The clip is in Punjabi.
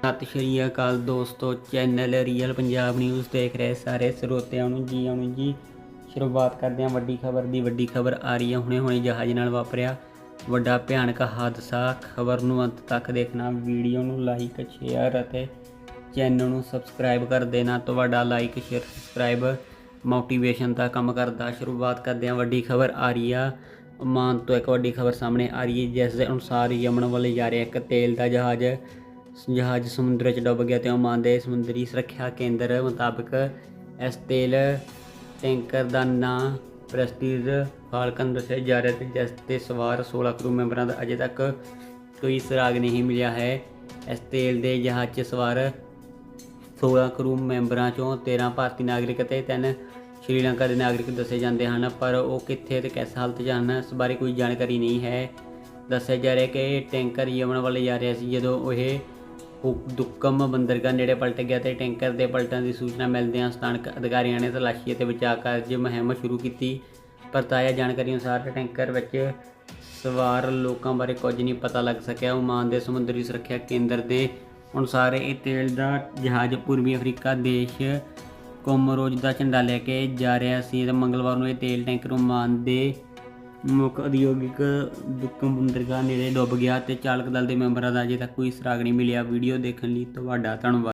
ਸਤਿ ਸ਼੍ਰੀ ਅਕਾਲ ਦੋਸਤੋ ਚੈਨਲ ਰੀਅਲ ਪੰਜਾਬ ਨਿਊਜ਼ ਦੇਖ ਰਹੇ ਸਾਰੇ ਸਰੋਤਿਆਂ ਨੂੰ ਜੀ ਆਉਣ ਜੀ। ਸ਼ੁਰੂਆਤ ਕਰਦੇ ਹਾਂ ਵੱਡੀ ਖਬਰ ਦੀ। ਵੱਡੀ ਖਬਰ ਆ ਰਹੀ ਹੈ, ਹੁਣੇ ਹੁਣੇ ਜਹਾਜ਼ ਨਾਲ ਵਾਪਰਿਆ ਵੱਡਾ ਭਿਆਨਕ ਹਾਦਸਾ। ਖਬਰ ਨੂੰ ਅੰਤ ਤੱਕ ਦੇਖਣਾ, ਵੀਡੀਓ ਨੂੰ ਲਾਈਕ ਸ਼ੇਅਰ ਅਤੇ ਚੈਨਲ ਨੂੰ ਸਬਸਕ੍ਰਾਈਬ ਕਰ ਦੇਣਾ। ਤੁਹਾਡਾ ਲਾਈਕ ਸ਼ੇਅਰ ਸਬਸਕ੍ਰਾਈਬ ਮੋਟੀਵੇਸ਼ਨ ਦਾ ਕੰਮ ਕਰਦਾ। ਸ਼ੁਰੂਆਤ ਕਰਦੇ ਹਾਂ ਵੱਡੀ ਖਬਰ ਆ ਰਹੀ ਆ। ਮਾਨ ਤੋਂ ਇੱਕ ਵੱਡੀ ਖਬਰ ਸਾਹਮਣੇ ਆ ਰਹੀ ਹੈ, ਜਿਸ ਦੇ ਅਨੁਸਾਰ ਯਮਨ ਵੱਲ ਜਾ ਰਿਹਾ ਇੱਕ ਤੇਲ ਦਾ ਜਹਾਜ਼। ਜਹਾਜ਼ ਸਮੁੰਦਰ 'ਚ ਡੁੱਬ ਗਿਆ ਤੇ ਓਮਾਨ ਦੇ ਸਮੁੰਦਰੀ ਸੁਰੱਖਿਆ ਕੇਂਦਰ ਮੁਤਾਬਕ ਇਸ ਤੇਲ ਟੈਂਕਰ ਦਾ ਨਾਂ ਪ੍ਰੈਸਟੀਜ ਫਾਲਕਨ ਦੱਸਿਆ ਜਾ ਰਿਹਾ ਤੇ ਜਿਸ ਤੇ ਸਵਾਰ 16 ਕਰੂ ਮੈਂਬਰਾਂ ਦਾ ਅਜੇ ਤੱਕ ਕੋਈ ਸੁਰਾਗ ਨਹੀਂ ਮਿਲਿਆ ਹੈ। ਇਸ ਤੇਲ ਦੇ ਜਹਾਜ਼ 'ਚ ਸਵਾਰ 16 ਕਰੂ ਮੈਂਬਰਾਂ ਚੋਂ 13 ਭਾਰਤੀ ਨਾਗਰਿਕ ਅਤੇ 3 ਸ਼੍ਰੀਲੰਕਾ ਦੇ ਨਾਗਰਿਕ ਦੱਸੇ ਜਾਂਦੇ ਹਨ, ਪਰ ਉਹ ਕਿੱਥੇ ਤੇ ਕਿਸ ਹਾਲਤ 'ਚ ਹਨ, ਇਸ ਬਾਰੇ ਕੋਈ ਜਾਣਕਾਰੀ ਨਹੀਂ ਹੈ। ਦੱਸਿਆ ਜਾ ਰਿਹਾ ਕਿ ਟੈਂਕਰ ਯਮਨ ਵੱਲ ਜਾ ਰਿਹਾ ਸੀ, ਜਦੋਂ ਇਹ ਦੁੱਕਮ ਬੰਦਰਗਾਹ ਨੇੜੇ ਪਲਟ ਗਿਆ ਤੇ ਟੈਂਕਰ ਦੇ ਪਲਟਣ ਦੀ ਸੂਚਨਾ ਮਿਲਦਿਆਂ ਸਥਾਨਕ ਅਧਿਕਾਰੀਆਂ ਨੇ ਤਲਾਸ਼ੀ ਅਤੇ ਬਚਾਅ ਕਾਰਜ ਮੁਹਿੰਮ ਸ਼ੁਰੂ ਕੀਤੀ। ਪਰ ਤਾਜ਼ਾ ਜਾਣਕਾਰੀ ਅਨੁਸਾਰ ਟੈਂਕਰ ਵਿੱਚ ਸਵਾਰ ਲੋਕਾਂ ਬਾਰੇ ਕੁਝ ਨਹੀਂ ਪਤਾ ਲੱਗ ਸਕਿਆ। ਉਮਾਨ ਦੇ ਸਮੁੰਦਰੀ ਸੁਰੱਖਿਆ ਕੇਂਦਰ ਦੇ ਅਨੁਸਾਰ ਇਹ ਤੇਲ ਦਾ ਜਹਾਜ਼ ਪੂਰਬੀ ਅਫਰੀਕਾ ਦੇਸ਼ ਕੋਮਰੋਜ਼ ਦਾ ਝੰਡਾ ਲੈ ਕੇ ਜਾ ਰਿਹਾ ਸੀ ਤੇ ਮੰਗਲਵਾਰ ਨੂੰ ਇਹ ਤੇਲ ਟੈਂਕਰ ਉਮਾਨ ਦੇ ਮੁੱਖ ਉਦਯੋਗਿਕ ਦੁੱਕਮ ਬੰਦਰਗਾਹ ਨੇੜੇ ਡੁੱਬ ਗਿਆ ਤੇ ਚਾਲਕ ਦਲ ਦੇ ਮੈਂਬਰਾਂ ਦਾ ਅਜੇ ਤੱਕ ਕੋਈ ਸੁਰਾਗ ਨਹੀਂ ਮਿਲਿਆ। ਵੀਡੀਓ ਦੇਖਣ ਲਈ ਤੁਹਾਡਾ ਧੰਨਵਾਦ।